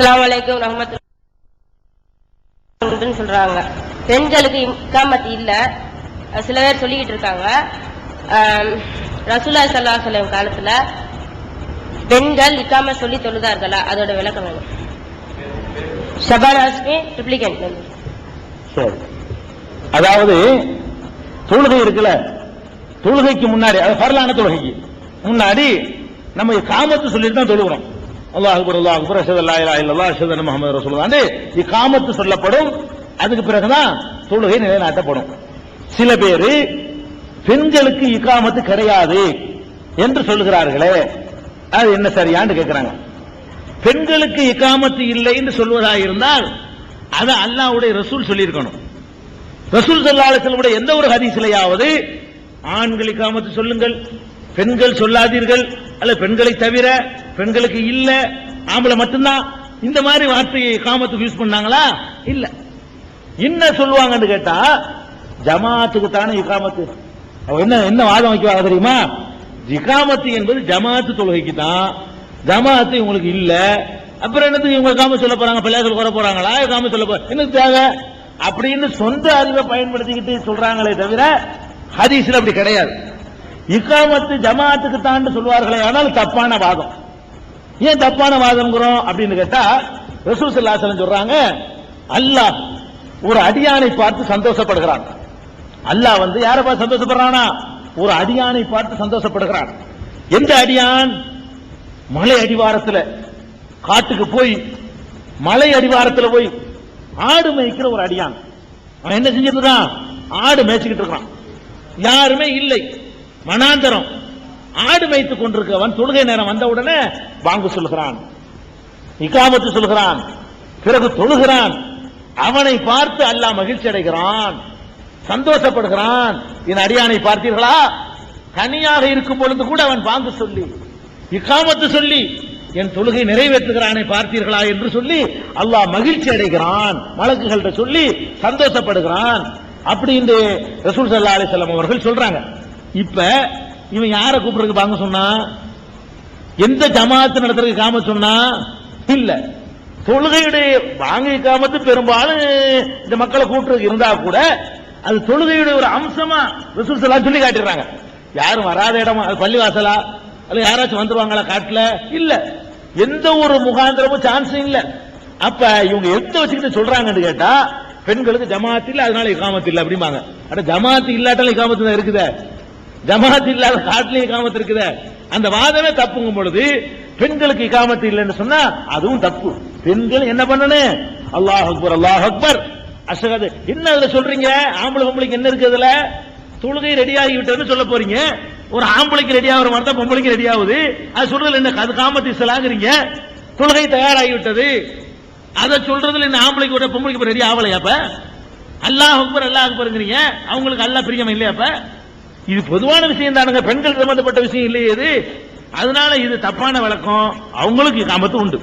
அஸ்ஸலாமு அலைக்கும் சொல்றாங்க. பெண்களுக்கு இக்காமத் இல்ல. சில பேர் சொல்லிக்கிட்டு இருக்காங்க. ரசூலா சல்லா ஸல்லல்லாஹு காலத்துல பெண்கள் இக்காம சொல்லி தொழுதார்களா? அதோட விளக்கம் வேணும். ஷபான் ஹஸ்மி சரி அதாவது தொழுகை இருக்குல்ல? தொழுகைக்கு முன்னாடி அது பரலான தொழுகைக்கு முன்னாடி நம்ம காமத்து சொல்லிட்டு தான் தொழுகிறோம். அல்லாஹ் அக்பர் அல்லாஹ் அக்பர். அல்லா இல்லல்லா அஷது அன்ன முஹம்மது ரசூலுல்லாஹ். இக்காமத்து சொல்லப்படும். அதுக்கு பிறகுதான் தொழுகை நிலைநாட்டப்படும். சில பேரு பெண்களுக்கு இக்காமத்து கிடையாது என்று சொல்லுகிறார்களே. அது என்ன சரியான்னு கேட்கிறாங்க பெண்களுக்கு இக்காமத்து இல்லை என்று சொல்வதாக இருந்தால் அது அல்லாஹ்வுடைய ரசூல் சொல்லியிருக்கணும். ரசூல் சல்லாஹுடைய எந்த ஒரு ஹதீஸ்லையாவது ஆண்கள் இக்காமத்து சொல்லுங்கள் பெண்கள் சொல்லாதீர்கள் அல்ல பெண்களை தவிர பெண்களுக்கு இல்ல ஆம்பளை மட்டும்தான். இந்த மாதிரி வார்த்தையை காமத்துக்கு யூஸ் பண்ணாங்களா? இல்ல. என்ன சொல்லுவாங்கன்னு கேட்டா ஜமாத்துக்கு தானே இக்காமத்து என்ன என்ன வாதம் வைக்குவாங்க தெரியுமா? இகாமத்து என்பது ஜமாத்து தொழுகைக்கு தான். ஜமாத்து உங்களுக்கு இல்ல. அப்புறம் என்னத்துக்கு இவங்க காம சொல்ல போறாங்க? பிள்ளைகள் குறை போறாங்களா? காம சொல்ல போற என்ன தேவை? அப்படின்னு சொந்த அறிவை பயன்படுத்திக்கிட்டு சொல்றாங்களே தவிர ஹதீஸ்ல அப்படி கிடையாது. இக்காமத்து ஜமாத்துக்கு தான் சொல்வார்களே ஆனால் தப்பான வாதம். ஏன் தப்பான வாதம்ங்கிறோம் அப்படின்னு கேட்டா ரசூல் ஸல்லல்லாஹு சொல்றாங்க அல்லாஹ் ஒரு அடியானை பார்த்து சந்தோஷப்படுகிறான். அல்லாஹ் வந்து யாரை பார்த்து சந்தோஷப்படுறானா? ஒரு அடியானை பார்த்து சந்தோஷப்படுகிறான். எந்த அடியான்? மலை அடிவாரத்தில் காட்டுக்கு போய் மலை அடிவாரத்தில் போய் ஆடு மேய்க்கிற ஒரு அடியான். அவன் என்ன செஞ்சிட்டு ஆடு மேய்ச்சிக்கிட்டு இருக்கான். யாருமே இல்லை. மனாந்தரம். ஆடு வைத்துக் கொண்டிருக்கவன் தொழுகை நேரம் வந்தவுடனே வாங்கு சொல்கிறான் இக்காமத்து சொல்கிறான் பிறகு தொழுகிறான். அவனை பார்த்து அல்லாஹ் மகிழ்ச்சி அடைகிறான். சந்தோஷப்படுகிறான். என் அடியானை பார்த்தீர்களா? தனியாக இருக்கும் பொழுது கூட அவன் வாங்கு சொல்லி இக்காமத்து சொல்லி என் தொழுகை நிறைவேற்றுகிறானை பார்த்தீர்களா என்று சொல்லி அல்லாஹ் மகிழ்ச்சி அடைகிறான். வழக்குகள்கிட்ட சொல்லி சந்தோஷப்படுகிறான். அப்படி இந்த ரசூல் சல்லா அலிசல்லாம் அவர்கள் சொல்றாங்க. இப்ப இவன் யாரை கூப்பிடுறதுக்கு பாங்க சொன்னா? எந்த ஜமாத்து நடத்துறதுக்கு காம சொன்னா? இல்ல. தொழுகையுடைய வாங்கி காமத்து பெரும்பாலும் இந்த மக்களை கூட்டுறது இருந்தா கூட அது தொழுகையுடைய ஒரு அம்சமா ரிசோர்ஸ் எல்லாம் சொல்லி காட்டிடுறாங்க. யாரும் வராத இடமா அது பள்ளிவாசலா? அல்ல யாராச்சும் வந்துருவாங்களா காட்டுல? இல்ல. எந்த ஒரு முகாந்திரமும் சான்ஸும் இல்ல. அப்ப இவங்க எந்த வச்சுக்கிட்டு சொல்றாங்கன்னு கேட்டா பெண்களுக்கு ஜமாத்து இல்ல அதனால இக்காமத்து இல்ல அப்படிம்பாங்க. அட ஜமாத்து இல்லாட்டாலும் இக்காமத்து தான் இருக்குதே. ஜமாத் இல்லாத காட்டிலே இகாமத்து இருக்குத. அந்த வாதமே தப்புங்கும் பொழுது பெண்களுக்கு இகாமத்து இல்லைன்னு சொன்னா அதுவும் தப்பு. பெண்கள் என்ன பண்ணணும்? அல்லாஹ் அக்பர் அல்லாஹ் அக்பர். அசகது என்ன அதுல சொல்றீங்க? ஆம்பளை பொம்பளைக்கு என்ன இருக்கு அதுல? தொழுகை ரெடி ஆகி விட்டதுன்னு சொல்ல போறீங்க. ஒரு ஆம்பளைக்கு ரெடி ஆகிற மாதிரி தான் பொம்பளைக்கு ரெடி ஆகுது. அது சொல்றதுல என்ன அது காமத்து இஸ்லாங்கிறீங்க தொழுகை தயாராகி விட்டது அதை சொல்றதுல என்ன ஆம்பளைக்கு விட பொம்பளைக்கு ரெடி ஆகலையா அப்ப? அல்லாஹ் அக்பர் அல்லாஹ் அக்பர்ங்கிறீங்க. அவங்களுக்கு அல்லாஹ் பிரியம் இல்லையா அப்ப? இது பொதுவான விஷயம் தானுங்க. பெண்கள் சம்பந்தப்பட்ட விஷயம் இல்லையே இது. அதனால இது தப்பான வழக்கம். அவங்களுக்கு காமத்து உண்டு.